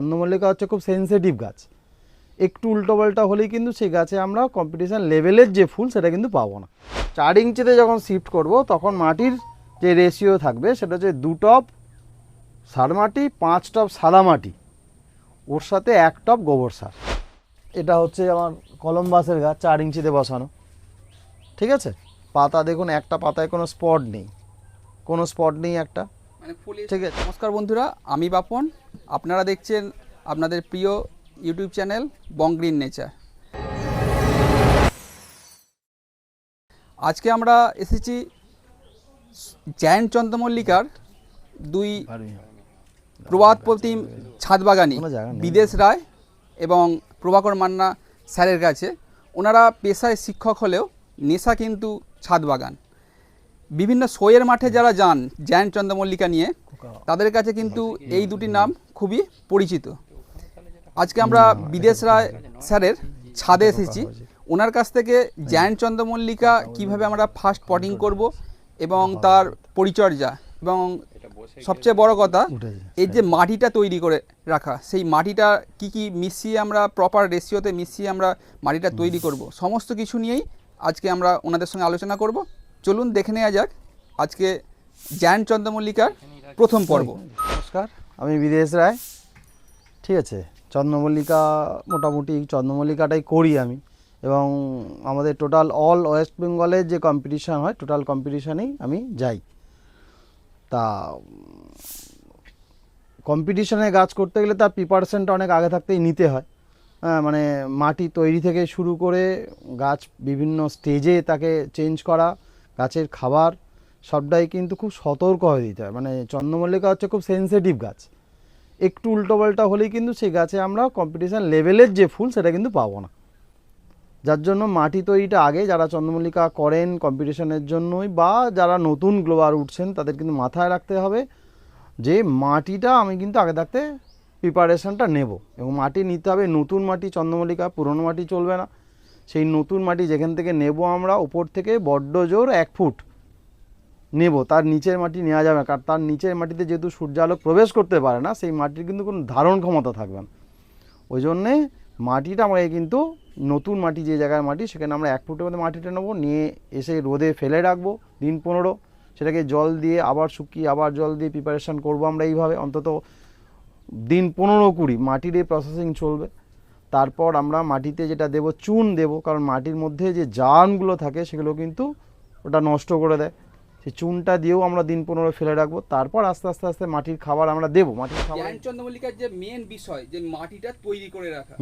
চন্দ্রমল্লিকা হচ্ছে খুব সেনসিটিভ গাছ। একটু উল্টোপাল্টা হলেই কিন্তু সেই গাছে আমরা কম্পিটিশান লেভেলের যে ফুল সেটা কিন্তু পাবো না। চার ইঞ্চিতে যখন শিফট করব, তখন মাটির যে রেশিও থাকবে সেটা হচ্ছে দু টপ সার মাটি, পাঁচ টপ সাদা মাটি। ওর সাথে এক টপ গোবর সার। এটা হচ্ছে আমার কলম্বাসের গাছ, চার ইঞ্চিতে বসানো। ঠিক আছে? পাতা দেখুন, একটা পাতায় কোনো স্পট নেই। কোনো স্পট নেই একটা। ঠিক আছে নমস্কার বন্ধুরা আমি বাপন। আপনারা দেখছেন আপনাদের প্রিয় YouTube channel Bong green nature. আজকে আমরা এসেছি জায়ান্ট চন্দ্রমল্লিকার দুই প্রবাদ প্রতিম ছাদ বাগানি কোনো জায়গা নেই। বিদেশ রায় এবং প্রভাকর মান্না স্যারের কাছে। ওনারা পেশায় শিক্ষক হলেও নেশা কিন্তু ছাদ বাগান বিভিন্ন শোয়ের মাঠে যারা যান জায়ান্ট চন্দ্রমল্লিকা নিয়ে তাদের কাছে কিন্তু এই দুটি নাম খুবই পরিচিত। আজকে আমরা বিদেশ রায় স্যারের ছাদে এসেছি। ওনার কাছ থেকে জায়ান্ট চন্দ্রমল্লিকা কীভাবে আমরা ফার্স্ট পটিং করব এবং তার পরিচর্যা এবং সবচেয়ে বড় কথা। এই যে মাটিটা তৈরি করে রাখা সেই মাটিটা কি কি মিশিয়ে আমরা প্রপার রেশিওতে মিশিয়ে আমরা মাটিটা তৈরি করব সমস্ত কিছু নিয়েই আজকে আমরা ওনাদের সঙ্গে আলোচনা করব। চলুন দেখে নেওয়া যাক আজকে জায়ান্ট চন্দ্রমল্লিকার প্রথম পর্ব। নমস্কার, আমি বিদেশ রায়। ঠিক আছে, চন্দ্রমল্লিকা মোটামুটি চন্দ্রমল্লিকাটাই করি আমি। এবং আমাদের টোটাল অল ওয়েস্ট বেঙ্গলে যে কম্পিটিশান হয় টোটাল কম্পিটিশানেই আমি যাই। তা কম্পিটিশানে গাছ করতে গেলে তার প্রিপারেশনটা অনেক আগে থাকতেই নিতে হয়। হ্যাঁ মানে মাটি তৈরি থেকে শুরু করে গাছ বিভিন্ন স্টেজে তাকে চেঞ্জ করা গাছের খাবার সবটাই কিন্তু খুব সতর্ক হয়ে দিতে হয়। মানে চন্দ্রমল্লিকা হচ্ছে খুব সেনসিটিভ গাছ। একটু উল্টোপাল্টা হলেই কিন্তু সেই গাছে আমরা কম্পিটিশান লেভেলের যে ফুল সেটা কিন্তু পাবো না। যার জন্য মাটি তৈরিটা আগে যারা চন্দ্রমল্লিকা করেন কম্পিটিশনের জন্যই বা যারা নতুন গ্লোয়ার উঠছেন তাদের কিন্তু মাথায় রাখতে হবে যে মাটিটা আমি কিন্তু আগে থাকতে প্রিপারেশানটা নেব এবং মাটি নিতে হবে। নতুন মাটি, চন্দ্রমল্লিকা, পুরনো মাটি চলবে না। সেই নতুন মাটি যেখান থেকে নেব আমরা, উপর থেকে বড্ড জোর এক ফুট নেব। তার নিচের মাটি নেওয়া যাবে না, কারণ তার নিচের মাটিতে যেহেতু সূর্য সূর্যালোক প্রবেশ করতে পারে না, সেই মাটির কিন্তু কোনো ধারণ ক্ষমতা থাকবে না। ওই জন্যে মাটিটা আমাকে কিন্তু নতুন মাটি, যে জায়গায় মাটি, সেখানে আমরা এক ফুটের মধ্যে মাটিটা নেব, নিয়ে এসে রোদে ফেলে রাখব দিন পনেরো। সেটাকে জল দিয়ে আবার শুকিয়ে, আবার জল দিয়ে প্রিপারেশন করব আমরা এইভাবে। অন্তত দিন পনেরো কুড়ি মাটির এই প্রসেসিং চলবে। তারপর আমরা মাটিতে যেটা দেব চুন দেব কারণ মাটির মধ্যে যে জার্মগুলো থাকে সেগুলো কিন্তু ওটা নষ্ট করে দেয়। সেই চুনটা দিয়েও আমরা দিন পনেরো ফেলে রাখব। তারপর আস্তে আস্তে আস্তে মাটির খাবার আমরা দেবো। মাটির খাবার চন্দ্রমল্লিকার যে মেন বিষয় যে মাটিটা তৈরি করে রাখা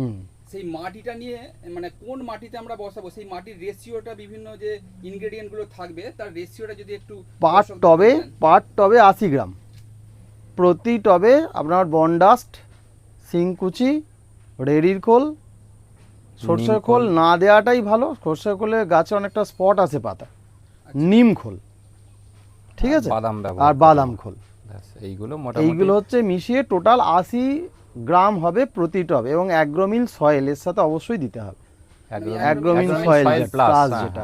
সেই মাটিটা নিয়ে মানে কোন মাটিতে আমরা বসাবো সেই মাটির রেশিওটা বিভিন্ন যে ইনগ্রেডিয়েন্টগুলো থাকবে তার রেশিওটা যদি একটু পার দর্শকদের টবে। পার টবে আশি গ্রাম। প্রতি টবে আপনার বনডাস্ট সিংকুচি রেডির খোল সর্ষের খোল না দেওয়াটাই ভালো সর্ষের খোলে গাছে অনেকটা স্পট আছে পাতা। নিম খোল। ঠিক আছে? বাদাম আর বাদাম খোল। এইগুলো এইগুলো হচ্ছে মিশিয়ে টোটাল আশি গ্রাম হবে প্রতি টব এবং অ্যাগ্রোমিল সয়েল এর সাথে অবশ্যই দিতে হবে। একদম সয়েল প্লাস যেটা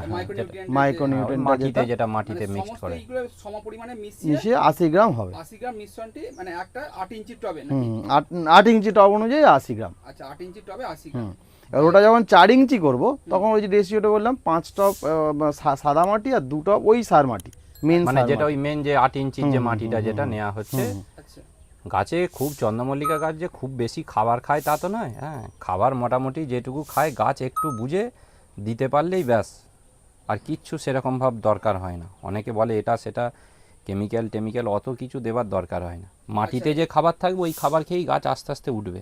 মাটিতে যেটা মাটিতে মিক্সড করে। সমপরিমাণে মিশিয়ে মিশিয়ে আশি গ্রাম হবে। আশি গ্রাম মিশ্রণটি মানে একটা আট ইঞ্চি টবে নাকি? হুম আট আট ইঞ্চি টব অনুযায়ী আশি গ্রাম। আচ্ছা আট ইঞ্চি টবে আশি গ্রাম। হুম এবার ওটা যখন চার ইঞ্চি করব তখন ওই যে রেশিওটা বললাম পাঁচ টপ সাদা মাটি আর দু টপ ওই সার মাটি মেন মানে যেটা ওই মেন যে আট ইঞ্চির যে মাটিটা যেটা নেওয়া হচ্ছে গাছে খুব চন্দ্রমল্লিকা গাছ যে খুব বেশি খাবার খায় তা তো নয় হ্যাঁ। খাবার মোটামুটি যেটুকু খায় গাছ একটু বুঝে দিতে পারলেই ব্যাস। আর কিচ্ছু সেরকম ভাব দরকার হয় না। অনেকে বলে এটা সেটা কেমিক্যাল টেমিক্যাল অত কিছু দেবার দরকার হয় না। মাটিতে যে খাবার থাকবে ওই খাবার খেয়েই গাছ আস্তে আস্তে উঠবে।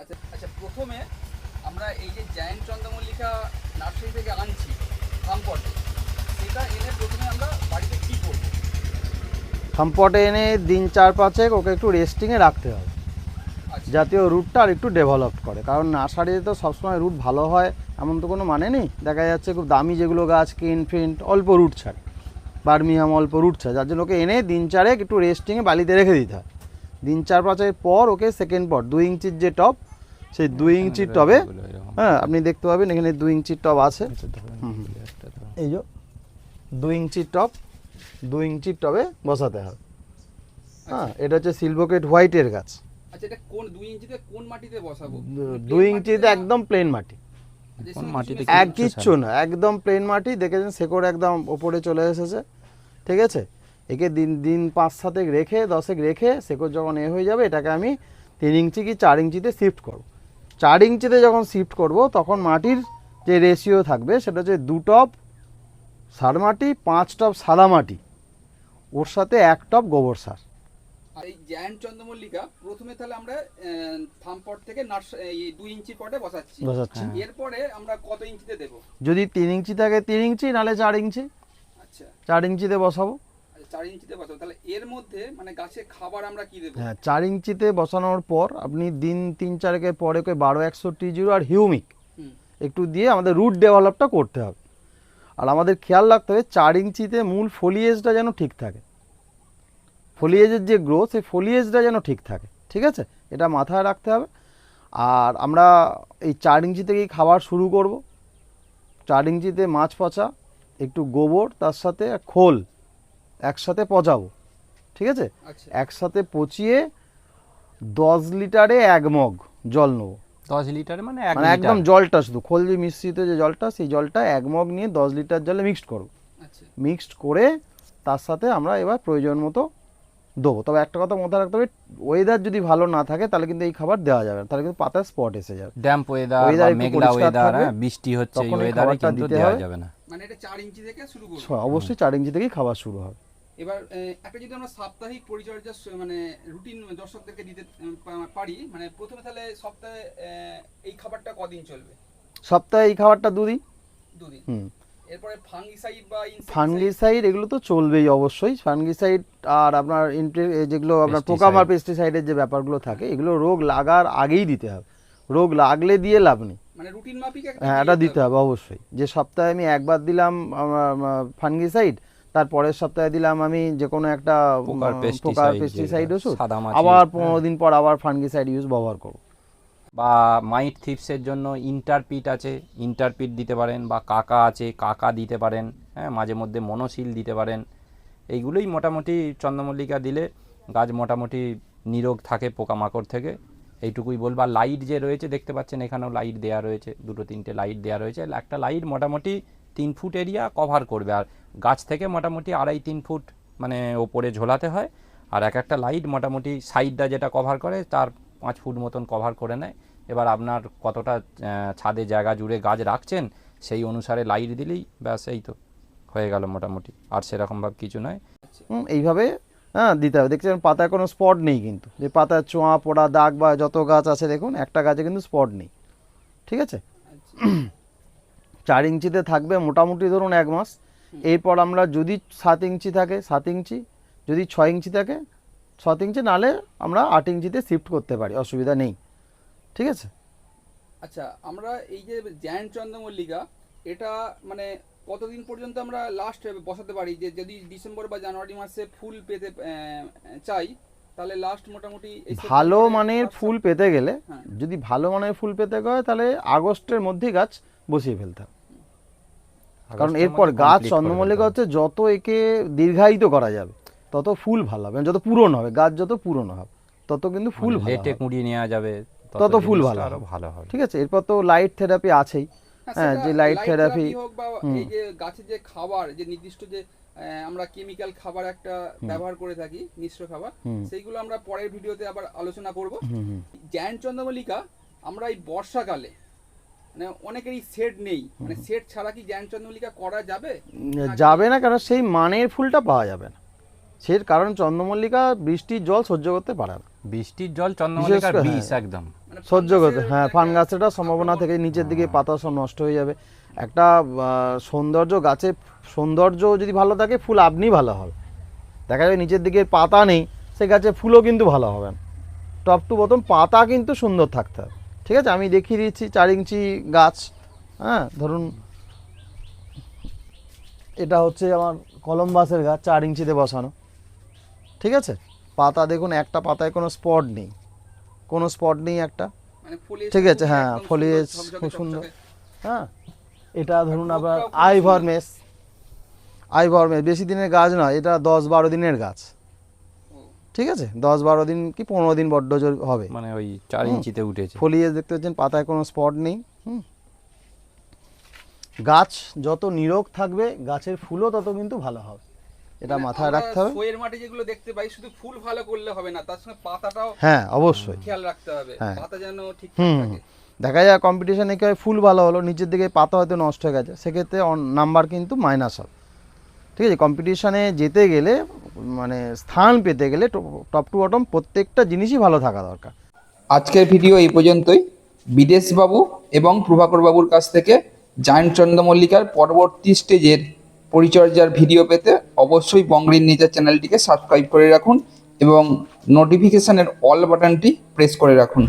আচ্ছা আচ্ছা প্রথমে আমরা এই যে জায়ান্ট চন্দ্রমল্লিকা নার্সারি থেকে আনছি এনে প্রথমে আমরা বাড়িতে কি করব থামপটে এনে দিন চার পাঁচেক ওকে একটু রেস্টিংয়ে রাখতে হবে। আচ্ছা। যাতে ও রুটটা আর একটু ডেভেলপ করে। কারণ নার্সারিতে তো সবসময় রুট ভালো হয় এমন তো কোনো মানে নেই। দেখা যাচ্ছে খুব দামি যেগুলো গাছ কিন ফিন্ট অল্প রুট ছাড়ে। বার্মিহাম অল্প রুট ছাড়ে। যার জন্য ওকে এনে দিন চারেক একটু রেস্টিংয়ে বালিতে রেখে দিতে হয়। দিন চার পাঁচের পর ওকে সেকেন্ড পট দুই ইঞ্চির যে টপ সেই দুই ইঞ্চির টবে হ্যাঁ আপনি দেখতে পাবেন এখানে দুই ইঞ্চির টব আছে। এই যে দুই ইঞ্চির টপ দুই ইঞ্চির টবে বসাতে হবে হ্যাঁ এটা হচ্ছে সিলভোকেট হোয়াইটের গাছ। আচ্ছা এটা কোন দুই ইঞ্চিতে কোন মাটিতে বসাবো? দুই ইঞ্চিতে একদম প্লেন মাটি। কোন মাটিতে এক কিচ্ছু কিচ্ছু না একদম প্লেন মাটি। দেখেছেন শেকড় একদম ওপরে চলে এসেছে। ঠিক আছে? একে দিন দিন পাঁচ সাতেক রেখে দশেক রেখে শেকড় যখন এ হয়ে যাবে এটাকে আমি তিন ইঞ্চি কি চার ইঞ্চিতে শিফট করব। চার ইঞ্চিতে যখন শিফট করব তখন মাটির যে রেশিও থাকবে সেটা হচ্ছে দু টপ সার মাটি পাঁচ টপ সাদা মাটি। ওর সাথে এক টপ গোবর সার। আর এই জায়ান্ট চন্দ্রমল্লিকা প্রথমে তাহলে আমরা থাম পট থেকে নার্স এই দুই ইঞ্চি পটে বসাচ্ছি। বসাচ্ছি। এরপরে আমরা কত ইঞ্চিতে দেব? যদি তিন ইঞ্চি থাকে তিন ইঞ্চি নাহলে চার ইঞ্চি। আচ্ছা। চার ইঞ্চিতে বসাবো। আচ্ছা, চার ইঞ্চিতে বসাবো। তাহলে এর মধ্যে মানে গাছে খাবার আমরা কি দেবো? হ্যাঁ চার ইঞ্চিতে বসানোর পর আপনি দিন তিন চারেকের পরে করে বারো একষট্টি জিরো আর হিউমিক। হুম। একটু দিয়ে আমাদের রুট ডেভেলপটা করতে হবে। আর আমাদের খেয়াল রাখতে হবে চার ইঞ্চিতে মূল ফলিয়েজটা যেন ঠিক থাকে। ফলিয়েজের যে গ্রোথ সেই ফলিয়েজটা যেন ঠিক থাকে ঠিক আছে? এটা মাথায় রাখতে হবে। আর আমরা এই চার ইঞ্চি থেকেই খাবার শুরু করব। চার ইঞ্চিতে মাছ পচা একটু গোবর তার সাথে খোল একসাথে পচাবো ঠিক আছে? আচ্ছা। একসাথে পচিয়ে দশ লিটারে এক মগ জল নেব। দশ লিটারে মানে মানে একদম জলটা শুধু খোল দিয়ে মিশ্রিত যে জলটা সেই জলটা এক মগ নিয়ে দশ লিটার জলে মিক্সড করব। আচ্ছা। মিক্সড করে তার সাথে আমরা এবার প্রয়োজন মতো দেবো। তবে একটা কথা মাথায় রাখতে হবে ওয়েদার যদি ভালো না থাকে তাহলে কিন্তু এই খাবার দেওয়া যাবে না। তাহলে কিন্তু পাতায় স্পট এসে যাবে। ড্যাম্প ওয়েদার একটু মেঘলা ওয়েদার হ্যাঁ বৃষ্টি হচ্ছে এই ওয়েদারে কিন্তু দেওয়া যাবে না। মানে এটা চার ইঞ্চি থেকে শুরু করব। অবশ্যই চার ইঞ্চি থেকেই খাবার শুরু হবে এবার একটা যদি আমরা সাপ্তাহিক পরিচর্যা মানে রুটিন দর্শকদেরকে দিতে পারি মানে প্রথমে তাহলে সপ্তাহে এই খাবারটা কদিন চলবে? সপ্তাহে এই খাবারটা দুদিন। দুদিন। হুম। এরপরে ফাঙ্গিসাইড বা এগুলো তো চলবেই অবশ্যই। আর আপনার যেগুলো আপনার। পোকামার পেস্টিসাইডের যে ব্যাপারগুলো থাকে এগুলো রোগ লাগার আগেই দিতে হবে। রোগ লাগলে দিয়ে লাভ নেই। মানে রুটিন মাফিক হ্যাঁ এটা দিতে হবে অবশ্যই। যে সপ্তাহে আমি একবার দিলাম ফানগিসাইড তার পরের সপ্তাহে দিলাম আমি যে কোনো একটা পোকার পেস্টিসাইড ওষুধ। আবার হ্যাঁ। পনেরো দিন পর আবার ফানগিসাইড ইউজ ব্যবহার করব। বা মাইট থিপসের জন্য ইন্টারপিট আছে ইন্টারপিট দিতে পারেন বা কাকা আছে কাকা দিতে পারেন হ্যাঁ মাঝে মধ্যে মনোশিল দিতে পারেন। এইগুলোই মোটামুটি চন্দ্রমল্লিকা দিলে গাছ মোটামুটি নিরোগ থাকে পোকামাকড় থেকে। এইটুকুই বলব। আর লাইট যে রয়েছে দেখতে পাচ্ছেন এখানেও লাইট দেওয়া রয়েছে দুটো তিনটে লাইট দেওয়া রয়েছে। একটা লাইট মোটামুটি তিন ফুট এরিয়া কভার করবে। আর গাছ থেকে মোটামুটি আড়াই তিন ফুট মানে ওপরে ঝোলাতে হয়। আর এক একটা লাইট মোটামুটি সাইডটা যেটা কভার করে তার পাঁচ ফুট মতন কভার করে নেয়। এবার আপনার কতটা ছাদে জায়গা জুড়ে গাছ রাখছেন সেই অনুসারে লাইট দিলেই ব্যাস এই তো হয়ে গেল মোটামুটি। আর সেরকমভাবে কিছু নয়। এইভাবে হ্যাঁ দিতে হবে। দেখছেন পাতায় কোনো স্পট নেই কিন্তু। যে পাতায় চোঁয়া পোড়া দাগ বা যত গাছ আছে দেখুন একটা গাছে কিন্তু স্পট নেই। ঠিক আছে? আচ্ছা। চার ইঞ্চিতে থাকবে মোটামুটি ধরুন এক মাস। এরপর আমরা যদি সাত ইঞ্চি থাকে সাত ইঞ্চি যদি ছয় ইঞ্চি থাকে সাত ইঞ্চি নালে আমরা আট ইঞ্চিতে শিফট করতে পারি অসুবিধা নেই। ঠিক আছে? আচ্ছা আমরা এই যে জ্যান্ট চন্দ্রমল্লিকা এটা মানে কতদিন পর্যন্ত আমরা লাস্ট বসাতে পারি? যে যদি ডিসেম্বর বা জানুয়ারি মাসে ফুল পেতে চাই তাহলে লাস্ট মোটামুটি ভালো মানের ফুল পেতে গেলে। যদি ভালো মানের ফুল পেতে হয় তাহলে আগস্টের মধ্যেই গাছ বসিয়ে ফেলতে হবে। কারণ এরপর গাছ চন্দ্রমল্লিকা হচ্ছে যত একে দীর্ঘায়িত করা যাবে তত ফুল ভালো হবে। মানে যত পূরণ হবে গাছ যত পূরণ হবে তত কিন্তু ফুল লেটে হবে। কুড়িয়ে নেওয়া যাবে তত ফুল ভালো আরও হবে। ভালো হবে। ঠিক আছে এরপর তো লাইট থেরাপি আছেই। হ্যাঁ, যে লাইট থেরাপি হোক বা এই যে গাছের যে খাবার যে নির্দিষ্ট যে আহ, আমরা কেমিক্যাল খাবার একটা ব্যবহার করে থাকি মিশ্র খাবার। সেইগুলো আমরা পরের ভিডিওতে আবার আলোচনা করব। জ্যান্ট চন্দ্রমল্লিকা আমরা এই বর্ষাকালে মানে অনেকেরই সেট নেই। মানে সেট ছাড়া কি জ্যান্ট চন্দ্রমল্লিকা করা যাবে? যাবে না কারণ সেই মানের ফুলটা পাওয়া যাবে না। সেই কারণ চন্দ্রমল্লিকা বৃষ্টির জল সহ্য করতে পারে না। বৃষ্টির জল চন্দ্রমল্লিকার বিষ হ্যাঁ। একদম। মানে সহ্য করতে হ্যাঁ একটা ফানগাছের সম্ভাবনা থেকে নিচের দিকে পাতা সব নষ্ট হয়ে যাবে। একটা আহ, সৌন্দর্য গাছে সৌন্দর্য যদি ভালো থাকে ফুল আপনি ভালো হবে। দেখা যাবে নিচের দিকে পাতা নেই সেই গাছে ফুলও কিন্তু ভালো হবে না। টপ টু বতম পাতা কিন্তু সুন্দর থাকতে হবে। ঠিক আছে? আমি দেখিয়ে দিচ্ছি চার ইঞ্চি গাছ হ্যাঁ? ধরুন এটা হচ্ছে আমার কলম্বাসের গাছ চার ইঞ্চিতে বসানো। ঠিক আছে? পাতা দেখুন একটা পাতায় কোনো স্পট নেই। কোনো স্পট নেই একটা। মানে ঠিক আছে, হ্যাঁ, ঝকঝকে খুব সুন্দর। হ্যাঁ? এটা ধরুন আবার গ্রোথটাও খুব আইভর মেস আইভর মেস বেশি দিনের গাছ নয় এটা দশ বারো দিনের গাছ। ঠিক আছে? দশ বারো দিন কি পনেরো দিন বড্ড জোর হবে। মানে ওই চার ইঞ্চিতে উঠেছে। ফলিয়ে দেখতে পাচ্ছেন পাতায় কোনো স্পট নেই হুম। গাছ যত নিরোগ থাকবে গাছের ফুলও তত কিন্তু ভালো হবে। এটা মানে মাথায় রাখতে হবে। মাঠে যেগুলো দেখতে পাই শুধু ফুল ভালো করলে হবে না তার সঙ্গে পাতাটাও হ্যাঁ অবশ্যই। খেয়াল রাখতে হবে হ্যাঁ। পাতা যেন হুম থাকে। দেখা যায় কম্পিটিশনে কি হয় ফুল ভালো হলো নিচের দিকে পাতা হয়তো নষ্ট হয়ে গেছে। সেক্ষেত্রে নাম্বার কিন্তু মাইনাস হবে। ঠিক আছে কম্পিটিশনে যেতে গেলে মানে স্থান পেতে গেলে টপ টু বটম প্রত্যেকটা জিনিসই ভালো থাকা দরকার। আজকের ভিডিও এই পর্যন্তই। বিদেশ বাবু এবং প্রভাকর বাবুর কাছ থেকে জায়ন্ট চন্দ্রমল্লিকার পরবর্তী স্টেজের পরিচর্যার ভিডিও পেতে অবশ্যই বঙ্গলিন নেচার চ্যানেলটিকে সাবস্ক্রাইব করে রাখুন এবং নোটিফিকেশানের অল বাটনটি প্রেস করে রাখুন।